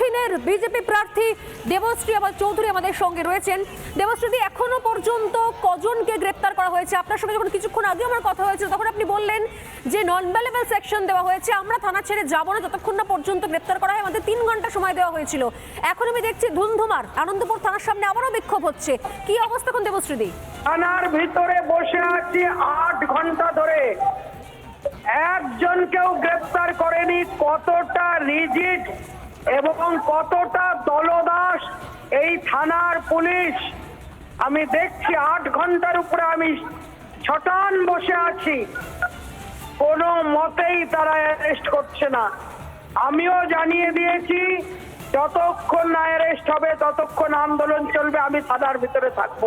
দক্ষিণের বিজেপি প্রার্থী দেবশ্রী আমার চৌধুরী আমাদের সঙ্গে রয়েছেন। দেবশ্রী এখনও পর্যন্ত কজনকে গ্রেপ্তার করা হয়েছে? আপনার সঙ্গে যখন কিছুক্ষণ আগে আমার কথা হয়েছিল, তখন আপনি বললেন যে নন ভ্যালেবল সেকশন দেওয়া হয়েছে, আমরা থানা ছেড়ে যাব না, যতক্ষণ না পর্যন্ত গ্রেপ্তার করা হয়, আমাদের তিন ঘণ্টা সময় দেওয়া হয়েছিল। এখন আমি দেখছি ধুমধুমার আনন্দপুর থানার সামনে আবারও বিক্ষোভ হচ্ছে। কি অবস্থা এখন দেবশ্রী থানার ভিতরে বসে আছি আট ঘণ্টা ধরে। একজনকেও গ্রেপ্তার করেনি, কতটা রিজিড এবং কতটা দলদাস এই থানার পুলিশ। আমি দেখছি আট ঘণ্টার উপরে আমি ছটান বসে আছি। কোনো মতেই তারা অ্যারেস্ট করছে না। আমিও জানিয়ে দিয়েছি, যতক্ষণ না অ্যারেস্ট হবে ততক্ষণ আন্দোলন চলবে, আমি থানার ভিতরে থাকব।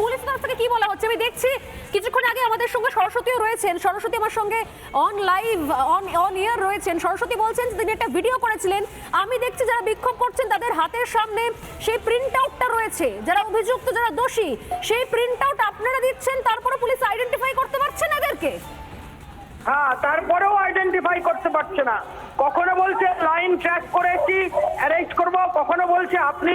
পুলিশ তরফ থেকে কি বলা হচ্ছে? আমি দেখছি কিছুক্ষণ আগে আমাদের সঙ্গে সরস্বতীও রয়েছেন। সরস্বতী আমার সঙ্গে on live on on air রয়েছেন। সরস্বতী বলছেন তিনি একটা ভিডিও করেছিলেন। আমি দেখছি যারা বিক্ষোভ করছেন তাদের হাতের সামনে সেই প্রিন্ট আউটটা রয়েছে। যারা অভিযুক্ত, যারা দোষী, সেই প্রিন্ট আউট আপনারা দিচ্ছেন তারপরে পুলিশ আইডেন্টিফাই করতে পারছেন এদেরকে? হ্যাঁ তারপরেও আইডেন্টিফাই করতে পারছে না। কখনো বলছে লাইন ট্র্যাক করেছি অ্যারেস্ট করব, কখনো বলছে আপনি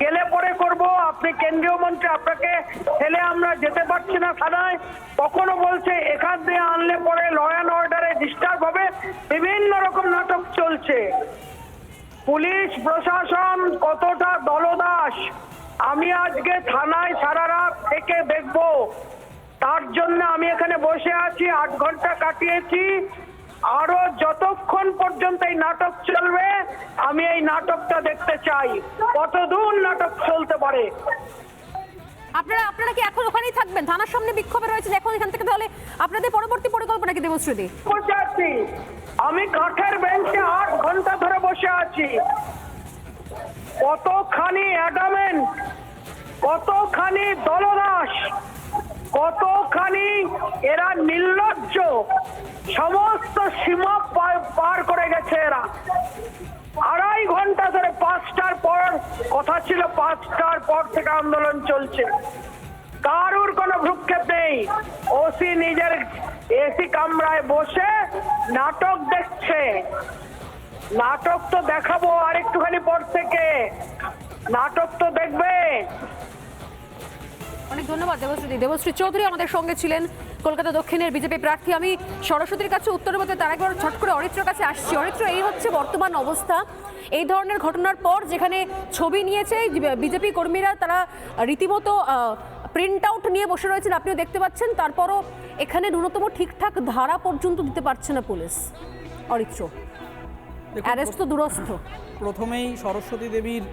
গেলে পরে করব। আপনি কেন্দ্রীয় মন্ত্রী, আপনাকে ফেলে আমরা যেতে পারছি না থানায়। কখনো বলছে, এখান দিয়ে আনলে পরে ল অ্যান্ড অর্ডারে ডিস্টার্ব হবে। বিভিন্ন রকম নাটক চলছে। পুলিশ, প্রশাসন কতটা দলদাস, আমি আজকে থানায় সারা রাত থেকে দেখব। তার জন্য আমি এখানে বসে আছি, আট ঘণ্টা কাটিয়েছি। আরও যতক্ষণ পর্যন্ত এই নাটক চলবে, আমি এই নাটকটা দেখতে চাই। কতদূর নাটক চলতে পারে? আপনারা আপনারা কি এখন ওখানেই থাকবেন? থানার সামনে বিক্ষোভে রয়েছেন এখন এখান থেকে তাহলে আপনাদের পরবর্তী পরিকল্পনা কি দেবশ্রী বসে আমি কাঠের বেঞ্চে আট ঘণ্টা ধরে বসে আছি। কতখানি অ্যাডামেন্ট কতখানি দলদাস কতখানি এরা নির্লজ্জ সমস্ত সীমা পার করে গেছে এরা। আড়াই ঘণ্টা পর, কথা ছিল পাঁচটার পর থেকে আন্দোলন চলছে। কারুর কোনো ভ্রুক্ষেপ নেই। ওসি নিজের এসি কামরায় বসে নাটক দেখছে। নাটক তো দেখাবো আর একটুখানি পর থেকে। নাটক তো দেখবে। অনেক ধন্যবাদ দেবশ্রী দেবশ্রী চৌধুরী আমাদের সঙ্গে ছিলেন কলকাতা দক্ষিণের বিজেপি প্রার্থী। আমি সরস্বতীর কাছে উত্তর বলতে তার একবার ছট করে অরিত্রর কাছে আসছি। অরিত্র এই হচ্ছে বর্তমান অবস্থা। এই ধরনের ঘটনার পর যেখানে ছবি নিয়েছে বিজেপি কর্মীরা তারা রীতিমতো প্রিন্ট আউট নিয়ে বসে রয়েছেন। আপনিও দেখতে পাচ্ছেন তারপরও এখানে ন্যূনতম ঠিকঠাক ধারা পর্যন্ত দিতে পারছে না পুলিশ। অরিত্র অ্যারেস্ট তো দূরস্থ। প্রথমেই সরস্বতী দেবীর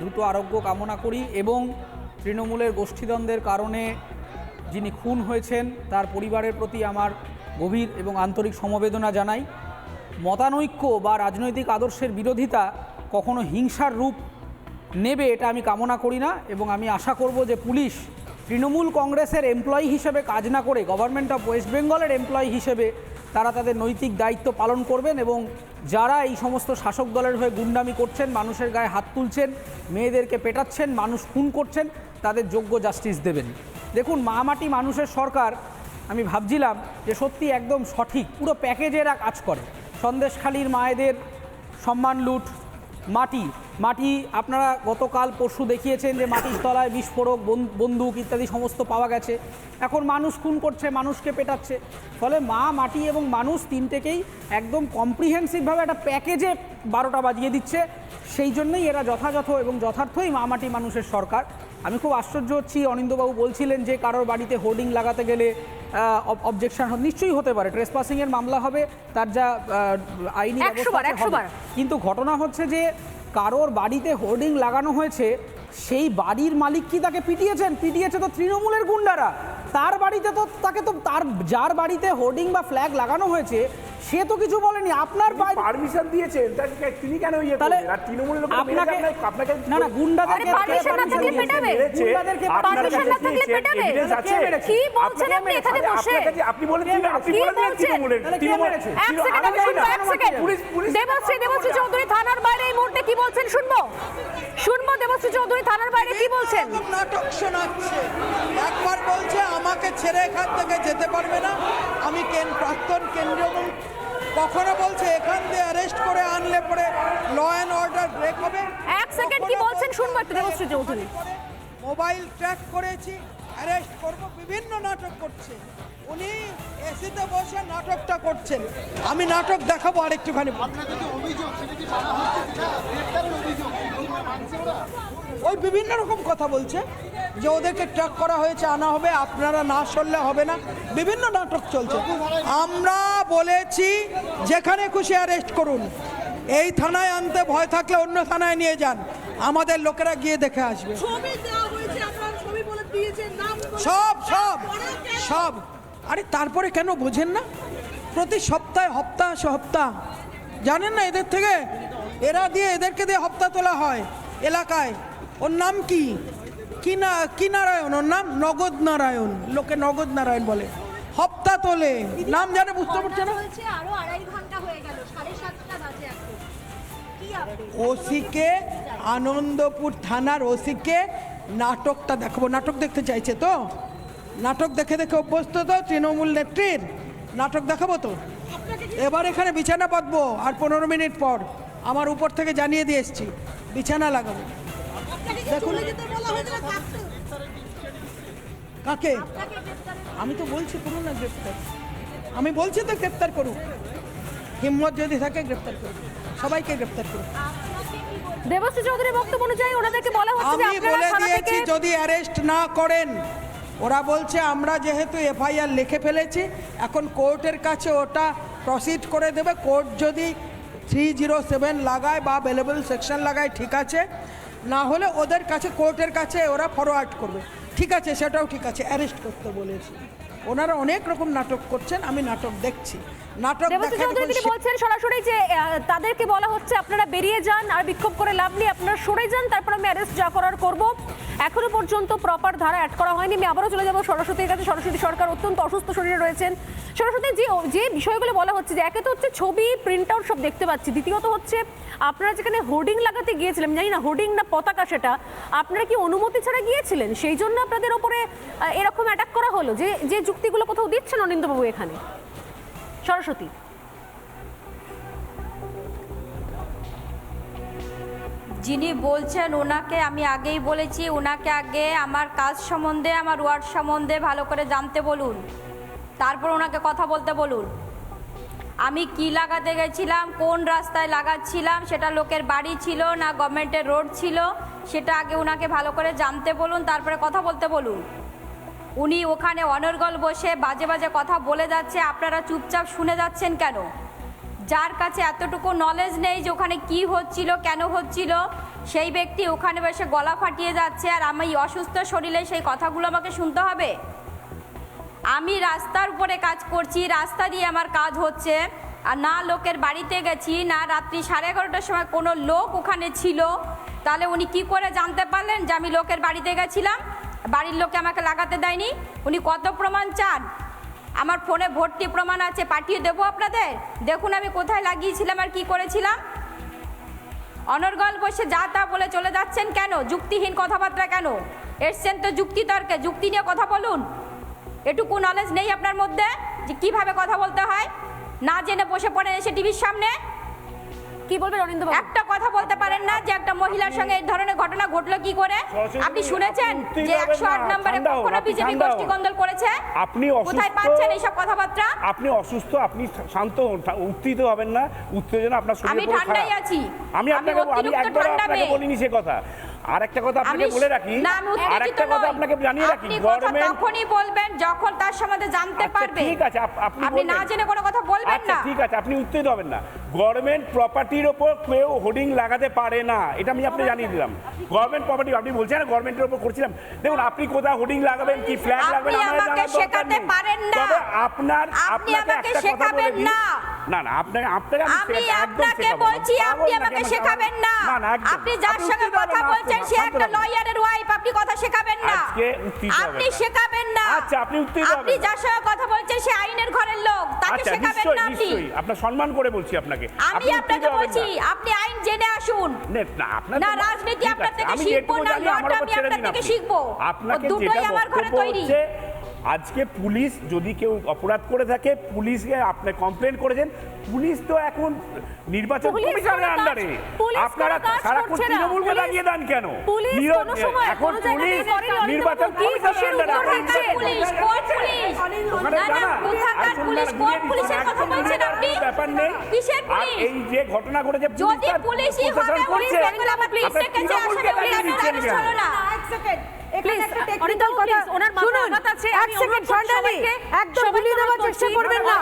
দ্রুত আরোগ্য কামনা করি এবং তৃণমূলের গোষ্ঠীদ্বন্দ্বের কারণে যিনি খুন হয়েছেন, তার পরিবারের প্রতি আমার গভীর এবং আন্তরিক সমবেদনা জানাই। মতানৈক্য বা রাজনৈতিক আদর্শের বিরোধিতা কখনো হিংসার রূপ নেবে এটা আমি কামনা করি না এবং আমি আশা করব যে পুলিশ তৃণমূল কংগ্রেসের এমপ্লয়ি হিসেবে কাজ না করে, গভর্নমেন্ট অফ ওয়েস্ট বেঙ্গলের এমপ্লয়ি হিসেবে তারা তাদের নৈতিক দায়িত্ব পালন করবেন এবং যারা এই সমস্ত শাসক দলের হয়ে গুন্ডামি করছেন, মানুষের গায়ে হাত তুলছেন, মেয়েদেরকে পেটাচ্ছেন, মানুষ খুন করছেন তাদের যোগ্য জাস্টিস দেবেন। দেখুন, মা মাটি মানুষের সরকার, আমি ভাবছিলাম যে সত্যি একদম সঠিক, পুরো প্যাকেজেরা কাজ করে। সন্দেশখালীর মায়েদের সম্মান লুট, মাটি মাটি আপনারা গতকাল পরশু দেখিয়েছেন যে মাটির তলায় বিস্ফোরক বন- বন্দুক ইত্যাদি সমস্ত পাওয়া গেছে। এখন মানুষ খুন করছে মানুষকে পেটাচ্ছে। ফলে মা মাটি এবং মানুষ তিনটেকেই একদম কম্প্রিহেন্সিভভাবে একটা প্যাকেজে বারোটা বাজিয়ে দিচ্ছে। সেই জন্যই এরা যথাযথ এবং যথার্থই মা মাটি মানুষের সরকার। আমি খুব আশ্চর্য হচ্ছি অনিন্দবাবু বলছিলেন যে কারোর বাড়িতে হোর্ডিং লাগাতে গেলে অবজেকশন নিশ্চয়ই হতে পারে। ট্রেসপাসিং এর মামলা হবে তার যা আইনি। কিন্তু ঘটনা হচ্ছে যে কারোর বাড়িতে হোর্ডিং লাগানো হয়েছে সেই বাড়ির মালিক কি তাকে পিটিয়েছেন পিটিয়েছে তো তৃণমূলের গুন্ডারা তার বাড়িতে তো তাকে তো তার যার বাড়িতে হোর্ডিং বা ফ্ল্যাগ লাগানো হয়েছে সে তো কিছু বলেনি আপনার বাড়ি পারমিশন দিয়েছেন তিনি কেন ইয়ে তাহলে তৃণমূলের আপনাকে আপনাকে না না গুন্ডাদেরকে আরে permission না থাকলে পেটাবে। গুন্ডাদেরকে permission না থাকলে পেটাবে। আছে কি বলছেন আপনি এখানে বসে? আপনি বলেন কে আপনি বলে দিলেন? তৃণমূলের তাহলে কে তৃণমূল মেরেছে? এক সেকেন্ড আমি শুনব এক second police police Debashree Debashree Chowdhury থানার বাইরে এই মুহূর্তে কি বলছেন শুনব। শুনব দেবশ্রী চৌধুরী থানার বাইরে কি বলছেন? নাটক শোনাচ্ছে। একবার বলছে আমাকে ছেড়ে এখান থেকে যেতে পারবে না। আমি কেন প্রাক্তন কেন্দ্রীয় কখনো বলছে এখান দিয়ে অ্যারেস্ট করে আনলে পরে ল অ্যান্ড অর্ডার ব্রেক হবে। এক সেকেন্ড কি বলছেন? শুনব একটু দেবশ্রী চৌধুরী। মোবাইল ট্র্যাক করেছি অ্যারেস্ট করব বিভিন্ন নাটক করছে। উনি এসিতে বসে নাটকটা করছেন। আমি নাটক দেখাবো আরেকটুখানি। ওই বিভিন্ন রকম কথা বলছে যে ওদেরকে ট্র্যাক করা হয়েছে আনা হবে আপনারা না সরলে হবে না। বিভিন্ন নাটক চলছে। আমরা বলেছি যেখানে খুশি অ্যারেস্ট করুন। এই থানায় আনতে ভয় থাকলে অন্য থানায় নিয়ে যান। আমাদের লোকেরা গিয়ে দেখে আসবে। ছবি দেওয়া হয়েছে আপনারা ছবি বলে দিয়েছেন নাম বলে- সব সব সব। আরে তারপরে কেন বোঝেন না? প্রতি সপ্তাহে হপ্তাহ সপ্তাহ জানেন না এদের থেকে? এরা দিয়ে এদেরকে দিয়ে হপ্তা তোলা হয় এলাকায়। ওর নাম কি? কি না কি নারায়ণ ওর নাম নগদ নারায়ণ। লোকে নগদ নারায়ণ বলে। হপ্তা তোলে। নাম জানে বুঝতে পারছে না? ওসিকে আনন্দপুর থানার ওসিকে নাটকটা দেখাবো। নাটক দেখতে চাইছে তো? নাটক দেখে দেখে অভ্যস্ত তো তৃণমূল নেত্রীর। নাটক দেখাবো তো? এবার এখানে বিছানা পাতবো আর পনেরো মিনিট পর আমার উপর থেকে জানিয়ে দিয়ে এসছি বিছানা লাগাবো। দেখুন। কাকে? আমি তো বলছি করুন না গ্রেপ্তার। আমি বলছি তো গ্রেপ্তার করুন হিম্মত যদি থাকে গ্রেপ্তার করুন সবাইকে গ্রেপ্তার করুন আপনাকে কি বলছেন দেবশ্রী চৌধুরীর বক্তব্য অনুযায়ী ওনাদেরকে বলা হচ্ছে আমি আপনারা বলে থানা দিয়েছি থেকে যদি অ্যারেস্ট না করেন ওরা বলছে, আমরা যেহেতু এফআইআর লিখে ফেলেছি, এখন কোর্টের কাছে ওটা প্রসিড করে দেবে। কোর্ট যদি থ্রি জিরো সেভেন লাগায় বা অ্যাভেলেবল সেকশন লাগায়, ঠিক আছে। না হলে ওদের কাছে, কোর্টের কাছে ওরা ফরওয়ার্ড করবে। ঠিক আছে, সেটাও ঠিক আছে অ্যারেস্ট করতে বলেছি। ওনারা অনেক রকম নাটক করছেন, আমি নাটক দেখছি। নাটক তিনি বলছেন সরাসরি যে তাদেরকে বলা হচ্ছে আপনারা বেরিয়ে যান আর বিক্ষোভ করে লাভ নেই আপনারা সরে যান তারপর আমি অ্যারেস্ট যা করার করব। এখনও পর্যন্ত প্রপার ধারা অ্যাড করা হয়নি আমি আবারও চলে যাব সরস্বতীর কাছে। সরস্বতী সরকার অত্যন্ত অসুস্থ শরীরে রয়েছেন। সরস্বতী যে যে বিষয়গুলো বলা হচ্ছে যে একে তো হচ্ছে ছবি প্রিন্ট আউট সব দেখতে পাচ্ছি। দ্বিতীয়ত হচ্ছে আপনারা যেখানে হোর্ডিং লাগাতে গিয়েছিলেন জানি না হোর্ডিং না পতাকা সেটা আপনারা কি অনুমতি ছাড়া গিয়েছিলেন? সেই জন্য আপনাদের ওপরে এরকম অ্যাটাক করা হলো? যে যে যুক্তিগুলো কোথাও দিচ্ছেন অনিন্দবাবু এখানে? সরস্বতী। যিনি বলছেন ওনাকে আমি আগেই বলেছি ওনাকে আগে আমার কাজ সম্বন্ধে, আমার ওয়ার্ড সম্বন্ধে ভালো করে জানতে বলুন। তারপর ওনাকে কথা বলতে বলুন। আমি কি লাগাতে গেছিলাম, কোন রাস্তায় লাগাচ্ছিলাম, সেটা লোকের বাড়ি ছিল না গভর্নমেন্টের রোড ছিল, সেটা আগে ওনাকে ভালো করে জানতে বলুন, তারপরে কথা বলতে বলুন। উনি ওখানে অনর্গল বসে বাজে বাজে কথা বলে যাচ্ছে, আপনারা চুপচাপ শুনে যাচ্ছেন কেন? যার কাছে এতটুকু নলেজ নেই যে ওখানে কি হচ্ছিল, কেন হচ্ছিল, সেই ব্যক্তি ওখানে বসে গলা ফাটিয়ে যাচ্ছে আর আমি অসুস্থ শরীরে সেই কথাগুলো আমাকে শুনতে হবে? আমি রাস্তার উপরে কাজ করছি, রাস্তা দিয়ে আমার কাজ হচ্ছে, আর না লোকের বাড়িতে গেছি, না রাত্রি সাড়ে এগারোটার সময় কোনো লোক ওখানে ছিল, তাহলে উনি কি করে জানতে পারলেন যে আমি লোকের বাড়িতে গেছিলাম? বাড়ির লোকে আমাকে লাগাতে দেয়নি। উনি কত প্রমাণ চান? আমার ফোনে ভর্তি প্রমাণ আছে, পাঠিয়ে দেবো আপনাদের? দেখুন আমি কোথায় লাগিয়েছিলাম আর কি করেছিলাম। অনর্গল বসে যা তা বলে চলে যাচ্ছেন কেন? যুক্তিহীন কথাবার্তা কেন? এসছেন তো যুক্তি তর্কে যুক্তি নিয়ে কথা বলুন। এটুকু নলেজ নেই আপনার মধ্যে যে কীভাবে কথা বলতে হয়? না জেনে বসে পড়েন এসে টিভির সামনে। কি বলবেন অনিন্দবাবু একটা কথা বলতে পারেন না যে একটা মহিলার সঙ্গে এই ধরনের ঘটনা ঘটলো কি করে? আপনি শুনেছেন যে একশো আট নম্বরে কখনো বিজেপি গোষ্ঠী গন্ডল করেছে? আপনি কোথায় পাচ্ছেন এই সব কথাবার্তা? আপনি অসুস্থ আপনি শান্ত হন উত্তেজিত হবেন না উত্তেজনা আপনার শরীরে আমি ঠান্ডাই আছি। আমি আপনাকে আমি একবার আপনাকে মেয়ে। বলিনি সে কথা। আর একটা কথা আপনাকে বলে রাখি না আর একটা কথা আপনাকে জানিয়ে রাখি আপনি তখনই বলবেন যখন তার সম্বন্ধে জানতে আচ্ছা, পারবেন ঠিক আছে, আপনি আপনি না জেনে কোনো কথা বলবেন আচ্ছা না। ঠিক আছে আপনি উত্তেজিত হবেন না। গভর্নমেন্ট প্রপার্টির ওপর কেউ হোর্ডিং লাগাতে পারে না এটা আমি আপনি জানিয়ে দিলাম। গভর্নমেন্ট প্রপার্টি আপনি বলছেন না গভর্নমেন্টের ওপর করছিলাম। দেখুন আপনি কোথায় হোর্ডিং লাগাবেন কি ফ্ল্যাগ আপনি লাগাবেন আমার জানার দরকার শেখাতে নেই। পারেন না। তবে আপনার আপনি আপনাকে একটা কথা বলে শেখাবেন না। না না আপনাকে আপনাকে আমি আপনাকে বলছি আপনি আমাকে শেখাবেন না। আপনি যার সঙ্গে কথা হবেন না, বলছেন সে একটা। লয়ারের ওয়াইফ আপনি কথা শেখাবেন না। আপনি শেখাবেন না। আচ্ছা, আপনি উত্তেজিত আপনি যার সঙ্গে কথা বলছেন সে আইনের ঘরের লোক। তাকে আচ্ছা শেখাবেন না আপনি। আপনার সম্মান করে বলছি আপনাকে। আমি আপনি আপনাকে বলছি আপনি আইন জেনে আসুন। না, আপনার না রাজনীতি আপনার থেকে শিখব না লটা আমি আপনার থেকে শিখব। আপনাকে যেটা আমার ঘরে তৈরি। আজকে পুলিশ যদি কেউ অপরাধ করে থাকে পুলিশকে আপনি কমপ্লেন করেছেন পুলিশ তো এখন নির্বাচন কমিশনের আন্ডারে আপনারা কাজ সারাক্ষণ। তৃণমূলকে লাগিয়ে দেন কেন? এখন পুলিশ নির্বাচন কমিশনের আন্ডারে ব্যাপার নেই। আর এই যে ঘটনা ঘটেছে পুলিশ করছে। আপনার তৃণমূলকে লাগিয়ে দিচ্ছেন কেন? হলো না এক সেকেন্ড এখানে প্লিজ একটা অনিতা ওনার মাথায় আঘাত আছে আমি এক সেকেন্ড অনুরোধ করছি সন্ধ্যানী সবাইকে, একদম সবাইকে দেওয়ার চেষ্টা করবেন না।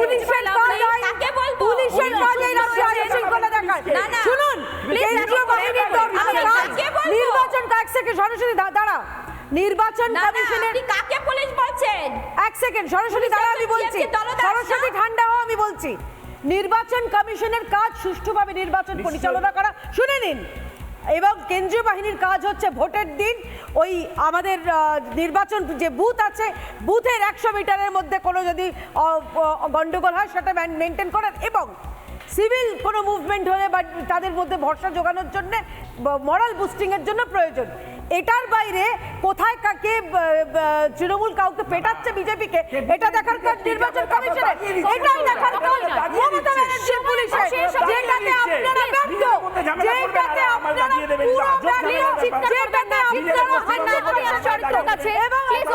পুলিশের লাভ কাজ নেই। কাকে বলব? পুলিশের পুলিশ কাজ আইন শৃঙ্খলা দেখায় না, না। শুনুন কেন্দ্রীয় বাহিনীর বলবেন। দল আমি কাজ কাকে বলব? নির্বাচন এক সেকেন্ড সরাসরি দাঁড়া। নির্বাচন না না কমিশনের কাকে পুলিশ বলছেন? এক সেকেন্ড সরাসরি দাঁড়া আমি বলছি। সরাসরি ঠান্ডা হও আমি বলছি। নির্বাচন কমিশনের কাজ সুষ্ঠুভাবে নির্বাচন পরিচালনা করা শুনে নিন। এবং কেন্দ্রীয় বাহিনীর কাজ হচ্ছে ভোটের দিন। ওই আমাদের নির্বাচন যে বুথ আছে, বুথের একশো মিটারের মধ্যে কোনো যদি, অ- হয়, সেটা মেনটেন করার এবং সিভিল কোনো মুভমেন্ট হলে বা তাদের মধ্যে ভরসা জোগানোর জন্য মরাল বুস্টিংয়ের জন্য প্রয়োজন। এটার বাইরে কোথায় কাকে তৃণমূল কাউকে পেটাচ্ছে বিজেপিকে এটা দেখার কাজ নির্বাচন কমিশনের এটাই দেখার কাজ মমতা ব্যানার্জি পুলিশের যেটাতে আপনারা ব্যর্থ যেটাতে আপনারা পুরো ব্যর্থ যেটাতে আপনারা হান্না কাছে প্লিজ